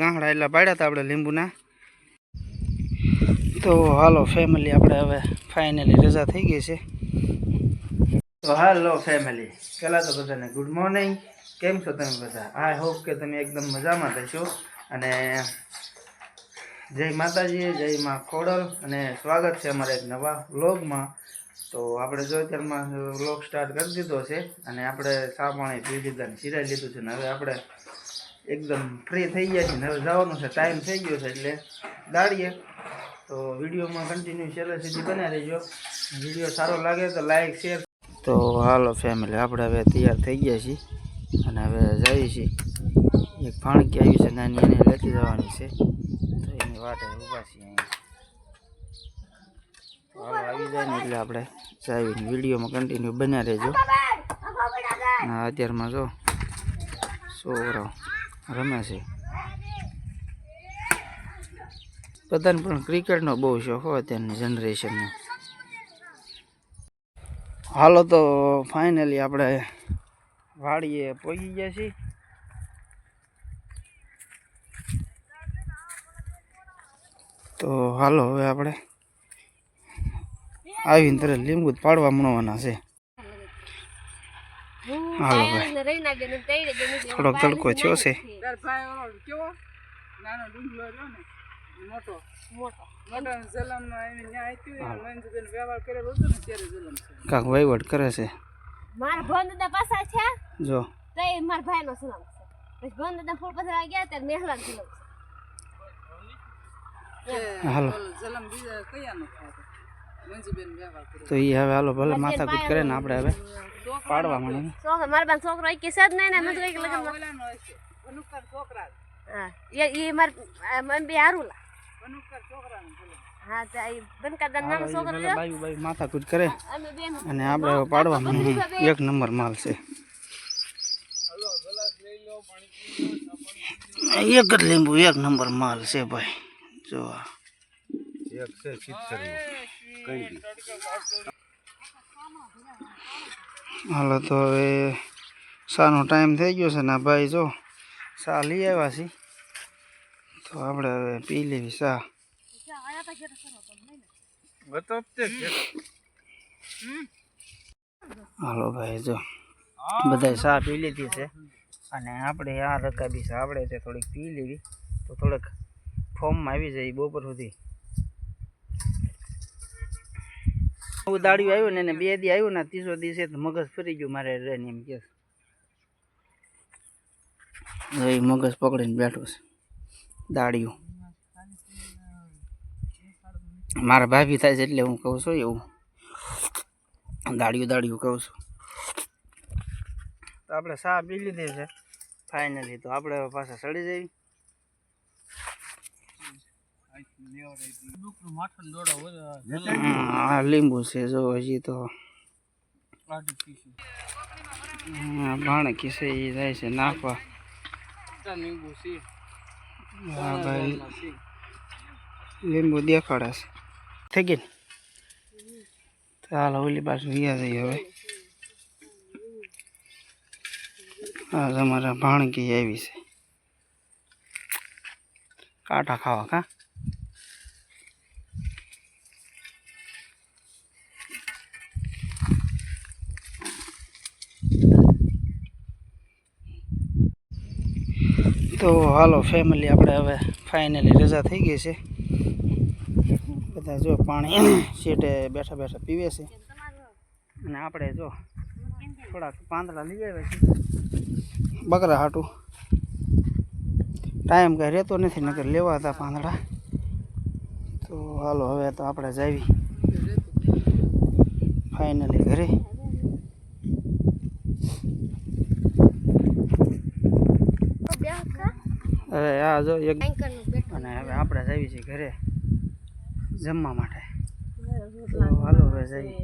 ગાંહડા એટલા પાડ્યા હતા આપણે લીંબુના. તો હાલો ફેમિલી આપણે હવે ફાઇનલી રજા થઈ ગઈ છે. તો હાલો ફેમિલી પહેલાં તો બધાને ગુડ મોર્નિંગ કેમ છો તમે બધા? આઈ હોપ કે તમે એકદમ મજામાં થશો અને જય માતાજી, જય માં ખોડલ. અને સ્વાગત છે અમારા એક નવા વ્લોગમાં તો આપણે જો અત્યારમાં વ્લોગ સ્ટાર્ટ કરી દીધો છે અને આપણે ચા પાણી પી લીધા ને સિરાઈ લીધું છે ને હવે આપણે એકદમ ફ્રી થઈ ગયા છે. ને હવે જવાનું છે. ટાઈમ થઈ ગયો છે એટલે દાડીએ. તો વિડીયોમાં કન્ટિન્યુ છેલ્લે સુધી બન્યા રહેજો. વીડિયો સારો લાગે તો લાઈક શેર તો હાલો ફેમિલી આપણે હવે તૈયાર થઈ ગયા છીએ. અને હવે જઈએ છીએ. એક ફાણકી આવી છે નાની એને લેતી જવાની છે. તો એની વાટે ઊભા છીએ હાલો આવી જાય ને એટલે આપણે જાવીને વિડીયોમાં કન્ટિન્યુ બન્યા રહેજો. અત્યારમાં જો છોકરાઓ રમે છે. બધાને પણ ક્રિકેટનો બહુ શોખ હોય અત્યારની જનરેશનનો. હાલો તો ફાઇનલી આપણે વાડીએ પહોંચી ગયા છીએ. તો હાલો હવે આપણે આવીને તરત લીંબુ પાડવા મળવાના છે. હાલો ભાઈ થોડોક તડકો થયો છે કાંક વહીવટ કરે છે મારા ભાઈ દાદા પાછા છે જો તો મારા ભાઈ નો સલામ છે પછી ભાઈ દાદા ફૂલ પાછા ગયા ત્યારે મેહલા સલામ હાલો તો એ હવે હાલો ભલે માથાકૂટ કરે ને આપણે હવે પાડવા માંડે છોકરો મારા બાન છોકરો એક છે જ નહીં ને મને કઈ લગન હા એ એ માર મને બે હારું લા હા તો એ બનકા દા નાનો છોકરો છે બાયું બાયું માથાકૂટ કરે અમે બે અને આપણે હવે પાડવા માંડે એક નંબર માલ છે. એક જ લીંબુ એક નંબર માલ છે ભાઈ. જો આ. હાલો તો હવે શાનો ટાઈમ થઈ ગયો છે ને ભાઈ જો શા લઈ આવ્યા છી તો આપણે હવે પી લેવી સા. હાલો ભાઈ જો બધાય સા પી લીધી છે. અને આપણે આ રકાબી છે આપણે તે થોડીક પી લેવી તો થોડોક ફોર્મમાં આવી જાય બપોર સુધી. હું દાડિયું આવ્યું ને એને બે દી આવ્યું ને ત્રીસો દિવસે મગજ ફરી ગયું મારે રહીને એમ કે એ મગજ પકડીને બેઠો છે. દાડિયું મારા ભાભી થાય છે એટલે હું કહું છું એવું. દાડિયું દાડિયું કહું છું. આપણે સા પી લીધી છે. ફાઇનલી તો આપણે પાછા સડી જઈએ. આ લીંબુ છે જો હજી તો હા, ભાણકી છે એ જાય છે નાખવા હા ભાઈ લીંબુ દેખાડે છે થઈ ગઈ ને? તો હાલો ઓલી બાજુ વ્યા જઈએ હવે હા તમારા ભાણકી આવી છે કાંટા ખાવા કા તો હાલો ફેમિલી આપણે હવે ફાઇનલી રજા થઈ ગઈ છે. બધા જો પાણી સીટે બેઠા બેઠા પીવે છે. અને આપણે જો થોડાક પાંદડા લઈ આવ્યા છે. બકરા હાટું. ટાઈમ કાંઈ રહેતો નથી, નકર લેવા હતા પાંદડા. તો હાલો, હવે તો આપણે જાવી ફાઇનલી ઘરે બે હક્કા હવે આ જો એક અને હવે આપણે જઈએ છીએ ઘરે જમવા માટે. હાલો હવે જઈએ.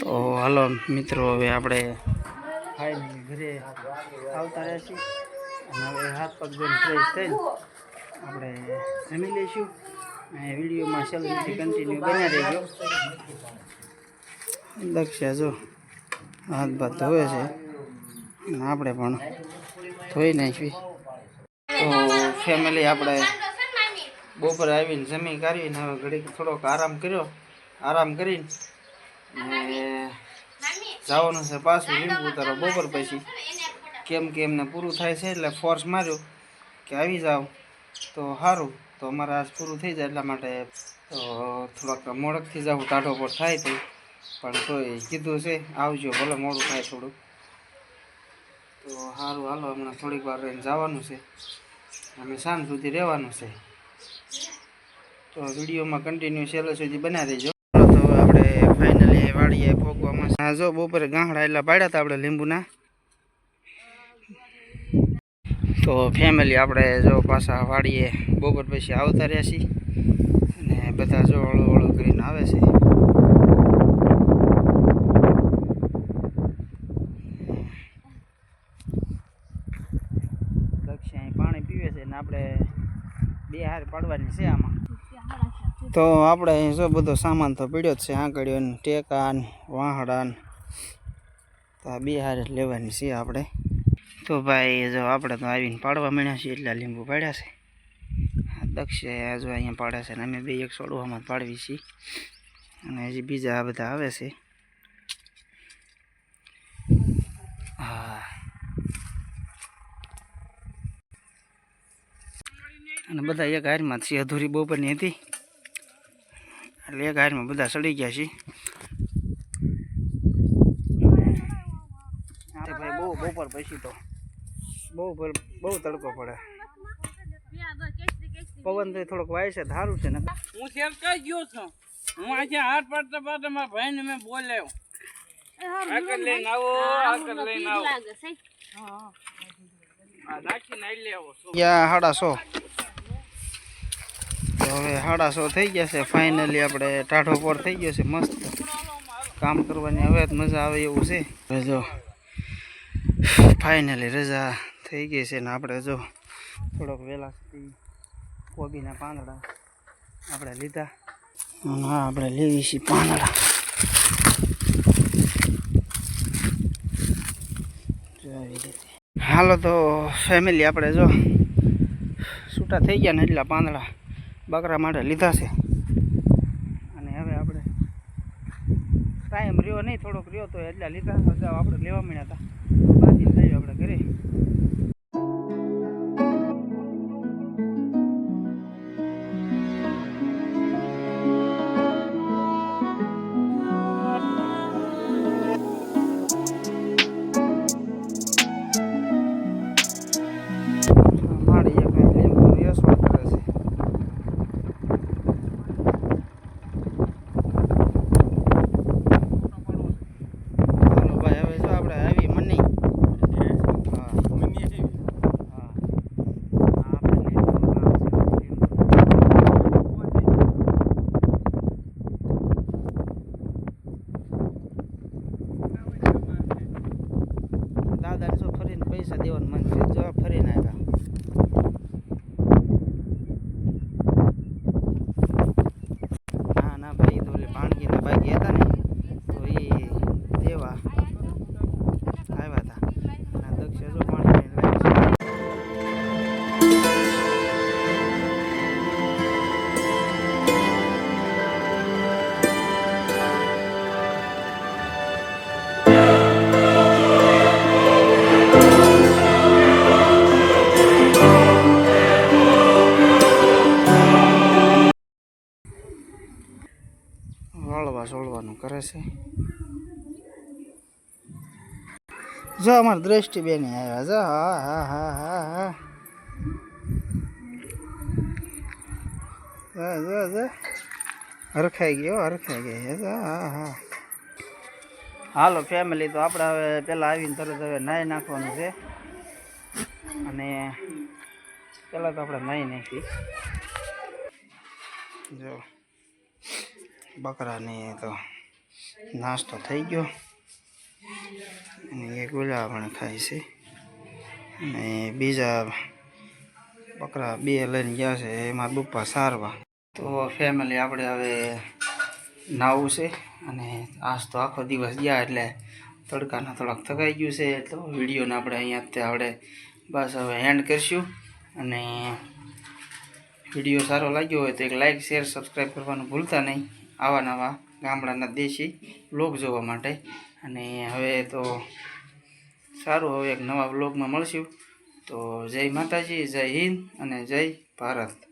તો હાલો મિત્રો હવે આપણે ફાઇનલી ઘરે આવતા રહ્યા છીએ. અને હવે હાથ પગ જોઈને ફ્રેશ થઈને આપણે જમી લઈશું. અને વિડીયોમાં છેલ્લે કન્ટિન્યુ બન્યા રહેજો. દક્ષા જો. હાથ ભાત ધોવે છે. આપણે પણ ધોઈ નાખવી તો ફેમિલી આપણે બપોરે આવીને જમી કાઢીને હવે ઘડીક થોડોક આરામ કર્યો. આરામ કરીને જવાનું છે પાછું લીંબુ ઉતારો બપોર પછી. કેમ કે એમને પૂરું થાય છે એટલે ફોર્સ માર્યો કે આવી જાઓ તો સારું તો અમારે આજ પૂરું થઈ જાય એટલા માટે. તો થોડાક મોડકથી જાવ ટાઢો પર થાય તો. પણ તોય કીધું છે, આવજો, ભલે મોડું થાય થોડુંક. તો સારું હાલો, હમણાં થોડીક વાર રહીને જવાનું છે. અમે સાંજ સુધી રહેવાનું છે. તો વિડીયોમાં કન્ટિન્યુ છેલ્લે સુધી બનાવી દેજો. તો આપણે ફાઇનલી વાડીએ ભોગવામાં હા જો બપોરે ગાંહડા એટલા પાડ્યા હતા આપણે લીંબુના. તો ફેમિલી આપણે જો પાછા વાડીએ, બપોર પછી આવતા રહ્યા છીએ. અને બધા જો હળો હળો કરીને આવે છે દક્ષિણ અહીં પાણી પીવે છે ને આપણે બે હાર પાડવાની છે આમાં. તો આપણે જો બધો સામાન તો પીડ્યો જ છે આંકડીઓ ને ટેકા ને વાહડા તો આ બે હારે લેવાની છે આપણે. તો ભાઈ જો આપણે તો આવીને પાડવા માંડ્યા છીએ, એટલા લીંબુ પાડ્યા છે. દક્ષે જો અહીંયા પાડ્યા છે ને, અમે બે એક સોડવામાં પાડવી છીએ. અને હજી બીજા આ બધા આવે છે હા અને બધા એક હારમાં છે. અધૂરી બપોરની હતી. એટલે એક હારમાં બધા સડી ગયા છે. હા ભાઈ બહુ બપોર પછી તો. બહુ બહુ તડકો પડે. પવન તો થોડોક વાય છે સારું છે ને. હું સેવકા ગયો છું. હું આજે હાર પાડતા પાડતા મારા ભાઈને મેં બોલાયો આગળ લઈને આવો આગળ લઈને આવો. હા. નાખીને નાઈ લેવો યા હાડા સો. તો હવે સાડા સો થઈ ગયા છે. ફાઇનલી આપણે ટાઢો પર થઈ ગયો છે, મસ્ત. કામ કરવાની હવે મજા આવે એવું છે. હવે જો ફાઇનલી રજા થઈ ગઈ છે ને આપણે જો થોડોક વહેલા સુધી કોબીના પાંદડા આપણે લીધા. હા, આપણે લેવી છીએ પાંદડા. હાલો તો ફેમિલી આપણે જો, છૂટા થઈ ગયા ને એટલા પાંદડા. બકરા માટે લીધા છે. અને હવે આપણે ટાઈમ રહ્યો નહીં, થોડોક રહ્યો તો એટલા લીધા આપણે લેવા મળ્યા હતા. दोन मंदिर વાળવા સોળવાનું કરે છે. જો અમારા દ્રષ્ટિ બેન આવ્યા. જો, હા હા હા હા હા. જો હરખાઈ ગયો હરખાઈ ગયો હા હા હાલો ફેમિલી તો આપણે હવે પહેલાં આવીને તરત હવે નાહી નાખવાનું છે. અને પહેલાં તો આપણે નાહી નાખી. જો. બકરાને તો નાસ્તો થઈ ગયો. અને એ ગુલા પણ ખાય છે. અને બીજા બકરા બે લઈને ગયા છે, એમાં બપ્પા સારવા. તો ફેમિલી આપણે હવે નાવું છે અને આજ તો આખો દિવસ ગયા એટલે તડકાના થોડાક થકાઈ ગયું છે. તો વિડીયોને આપણે અહીંયા આપણે બસ હવે એન્ડ કરીશું. અને વીડિયો સારો લાગ્યો હોય તો એક લાઇક શેર સબસ્ક્રાઈબ કરવાનું ભૂલતા નહીં. આવા નવા ગામડાના દેશી બ્લોગ જોવા માટે. અને હવે તો સારું, હવે એક નવા બ્લોગમાં મળશું. તો જય માતાજી, જય હિન્દ અને જય ભારત.